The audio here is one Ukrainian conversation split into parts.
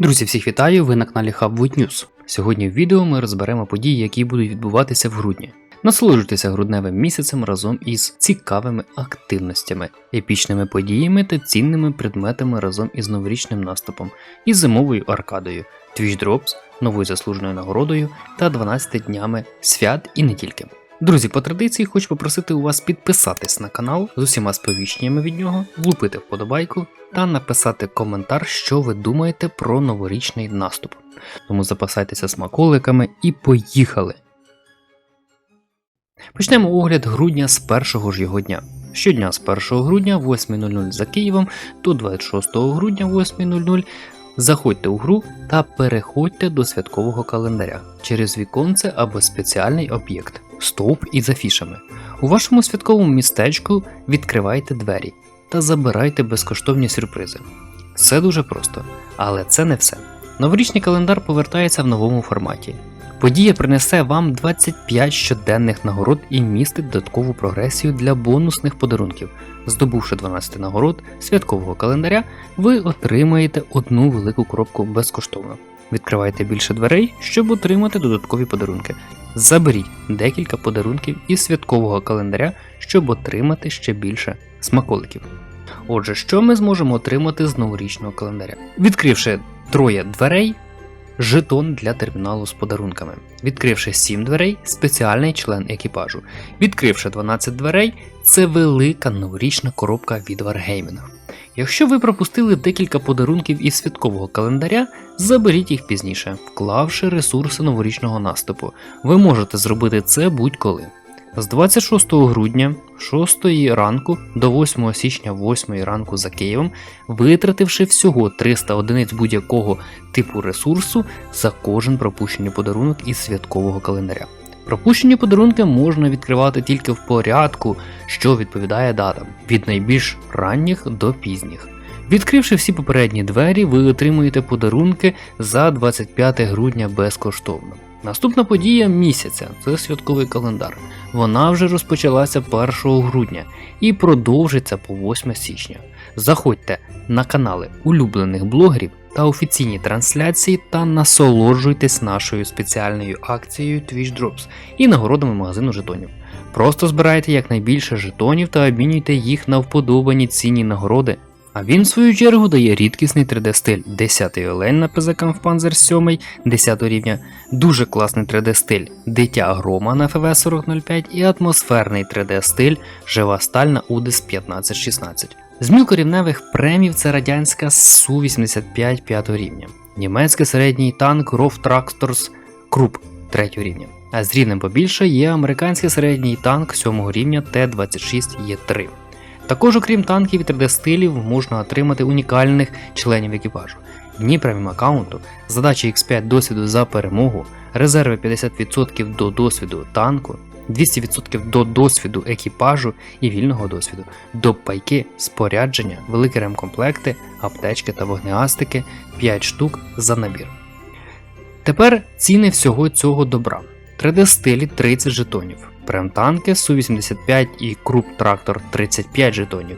Друзі, всіх вітаю! Ви на каналі Hubwood News. Сьогодні в відео ми розберемо події, які будуть відбуватися в грудні. Насолоджуйтеся грудневим місяцем разом із цікавими активностями, епічними подіями та цінними предметами разом із новорічним наступом, із зимовою аркадою, Twitch Drops, новою заслуженою нагородою та 12 днями свят і не тільки. Друзі, по традиції хочу попросити у вас підписатись на канал з усіма сповіщеннями від нього, влупити вподобайку та написати коментар, що ви думаєте про новорічний наступ. Тому запасайтеся смаколиками і поїхали! Почнемо огляд грудня з першого ж його дня. Щодня з 1 грудня 8.00 за Києвом до 26 грудня 8.00 заходьте у гру та переходьте до святкового календаря через віконце або спеціальний об'єкт стовп із афішами. У вашому святковому містечку відкривайте двері та забирайте безкоштовні сюрпризи. Все дуже просто, але це не все. Новорічний календар повертається в новому форматі. Подія принесе вам 25 щоденних нагород і містить додаткову прогресію для бонусних подарунків. Здобувши 12 нагород святкового календаря, ви отримаєте одну велику коробку безкоштовно. Відкривайте більше дверей, щоб отримати додаткові подарунки. Заберіть декілька подарунків із святкового календаря, щоб отримати ще більше смаколиків. Отже, що ми зможемо отримати з новорічного календаря? Відкривши троє дверей, жетон для терміналу з подарунками. Відкривши 7 дверей, спеціальний член екіпажу. Відкривши 12 дверей, це велика новорічна коробка від Wargaming. Якщо ви пропустили декілька подарунків із святкового календаря, заберіть їх пізніше, вклавши ресурси новорічного наступу. Ви можете зробити це будь-коли. З 26 грудня 6 ранку до 8 січня 8 ранку за Києвом, витративши всього 300 одиниць будь-якого типу ресурсу за кожен пропущений подарунок із святкового календаря. Пропущені подарунки можна відкривати тільки в порядку, що відповідає датам, від найбільш ранніх до пізніх. Відкривши всі попередні двері, ви отримуєте подарунки за 25 грудня безкоштовно. Наступна подія місяця це святковий календар. Вона вже розпочалася 1 грудня і продовжиться по 8 січня. Заходьте на канали улюблених блогерів та офіційні трансляції та насолоджуйтесь нашою спеціальною акцією Twitch Drops і нагородами магазину жетонів. Просто збирайте якнайбільше жетонів та обмінюйте їх на вподобані цінні нагороди. А він, в свою чергу, дає рідкісний 3D-стиль 10 олень на ПЗ Kampfpanzer 7 10 рівня, дуже класний 3D-стиль Дитя Грома на ФВ 4005 і атмосферний 3D-стиль Жива сталь на UDIS 1516. З мілкорівневих премів це радянська Су-85 5 рівня, німецький середній танк Tractors Krupp 3 рівня. А з рівнем побільше є американський середній танк 7 рівня Т-26Е3. Також, окрім танків і 3D-стилів, можна отримати унікальних членів екіпажу. Дні преміум аккаунту, задачі X5 досвіду за перемогу, резерви 50% до досвіду танку, 200% до досвіду екіпажу і вільного досвіду, до пайки, спорядження, великі ремкомплекти, аптечки та вогнеастики 5 штук за набір. Тепер ціни всього цього добра. 3D-стилі 30 жетонів, прем-танки Су-85 і Круп Трактор 35 жетонів,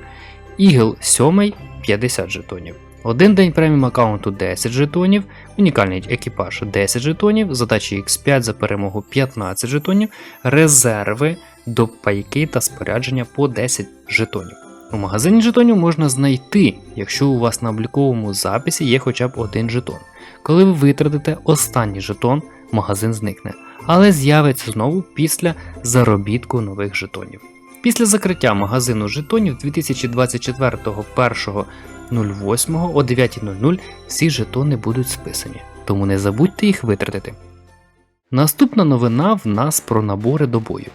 Ігл 7 50 жетонів. Один день преміум аккаунту 10 жетонів, унікальний екіпаж 10 жетонів, задачі X5 за перемогу 15 жетонів, резерви до пайки та спорядження по 10 жетонів. У магазині жетонів можна знайти, якщо у вас на обліковому записі є хоча б один жетон. Коли ви витратите останній жетон, магазин зникне, але з'явиться знову після заробітку нових жетонів. Після закриття магазину жетонів 2024 1.08 о 9.00 всі жетони будуть списані, тому не забудьте їх витратити. Наступна новина в нас про набори до бою.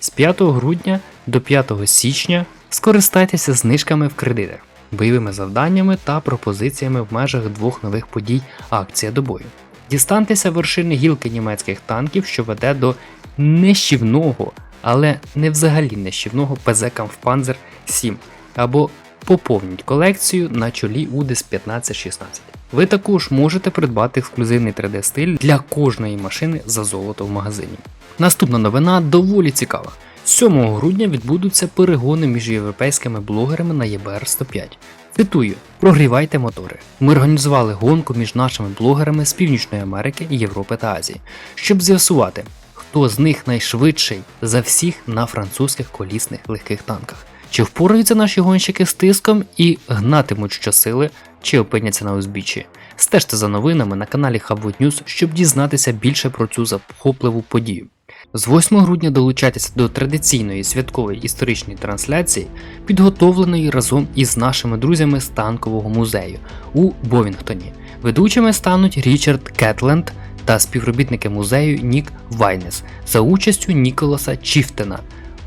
З 5 грудня до 5 січня скористайтеся знижками в кредитах, бойовими завданнями та пропозиціями в межах двох нових подій акція до бою. Дістаньтеся вершини гілки німецьких танків, що веде до нищівного, але не взагалі нищівного ПЗ Kampfpanzer 7, або поповніть колекцію на чолі UDIS 1516. Ви також можете придбати ексклюзивний 3D-стиль для кожної машини за золото в магазині. Наступна новина доволі цікава. 7 грудня відбудуться перегони між європейськими блогерами на ЄБР 105. Цитую: прогрівайте мотори. Ми організували гонку між нашими блогерами з Північної Америки, Європи та Азії, щоб з'ясувати, хто з них найшвидший за всіх на французьких колісних легких танках. Чи впораються наші гонщики з тиском і гнатимуть щосили, чи опиняться на узбіччі? Стежте за новинами на каналі Hubwood News, щоб дізнатися більше про цю захопливу подію. З 8 грудня долучайтеся до традиційної святкової історичної трансляції, підготовленої разом із нашими друзями з танкового музею у Бовінгтоні. Ведучими стануть Річард Кетленд та співробітники музею Нік Вайнес за участю Ніколаса Чіфтена,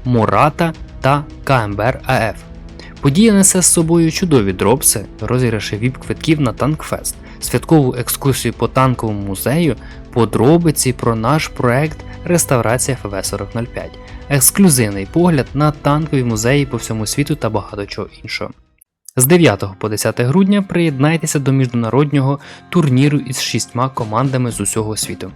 Мората та КМБР АФ. Подія несе з собою чудові дропси, розіграші віп-квитків на Танкфест, святкову екскурсію по танковому музею, подробиці про наш проект Реставрація ФВ-4005, ексклюзивний погляд на танкові музеї по всьому світу та багато чого іншого. З 9 по 10 грудня приєднайтеся до міжнародного турніру із шістьма командами з усього світу,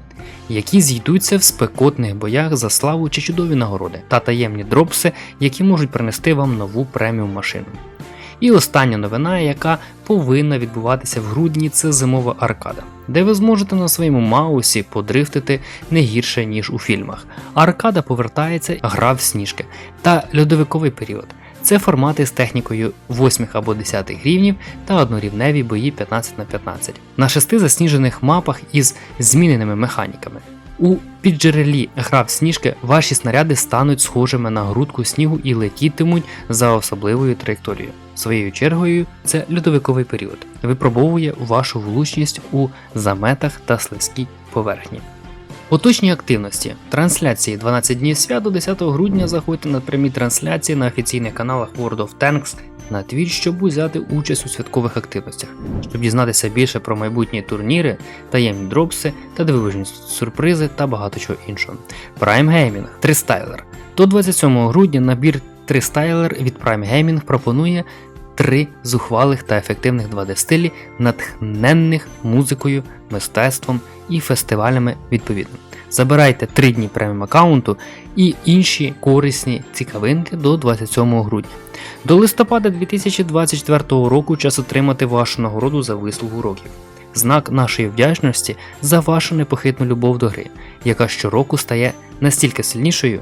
які зійдуться в спекотних боях за славу чи чудові нагороди та таємні дропси, які можуть принести вам нову преміум машину. І остання новина, яка повинна відбуватися в грудні, це зимова аркада, де ви зможете на своєму маусі подрифтити не гірше, ніж у фільмах. Аркада повертається, гра в сніжки та льодовиковий період. Це формати з технікою 8 або 10 рівнів та однорівневі бої 15 на 15 на шести засніжених мапах із зміненими механіками. У підджерелі гра в сніжки ваші снаряди стануть схожими на грудку снігу і летітимуть за особливою траєкторією. Своєю чергою, це льодовиковий період, випробовує вашу влучність у заметах та слизькій поверхні. Поточні активності. Трансляції 12 днів свят до 10 грудня заходьте на прямі трансляції на офіційних каналах World of Tanks на Twitch, щоб взяти участь у святкових активностях, щоб дізнатися більше про майбутні турніри, таємні дропси та дивовижні сюрпризи та багато чого іншого. Prime Gaming Тристайлер. До 27 грудня набір Тристайлер від Prime Gaming пропонує три зухвалих та ефективних 2D стилі, натхненних музикою, мистецтвом і фестивалями відповідно. Забирайте 3 дні преміум аккаунту і інші корисні цікавинки до 27 грудня. До листопада 2024 року час отримати вашу нагороду за вислугу років. Знак нашої вдячності за вашу непохитну любов до гри, яка щороку стає настільки сильнішою.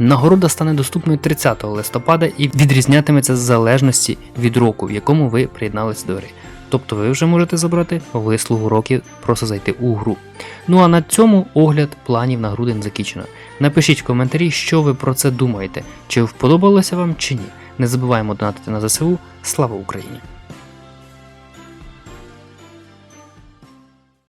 Нагорода стане доступною 30 листопада і відрізнятиметься в залежності від року, в якому ви приєдналися до гри. Тобто ви вже можете забрати вислугу років, просто зайти у гру. Ну а на цьому огляд планів на грудень закінчено. Напишіть в коментарі, що ви про це думаєте, чи вподобалося вам чи ні. Не забуваємо донатити на ЗСУ. Слава Україні!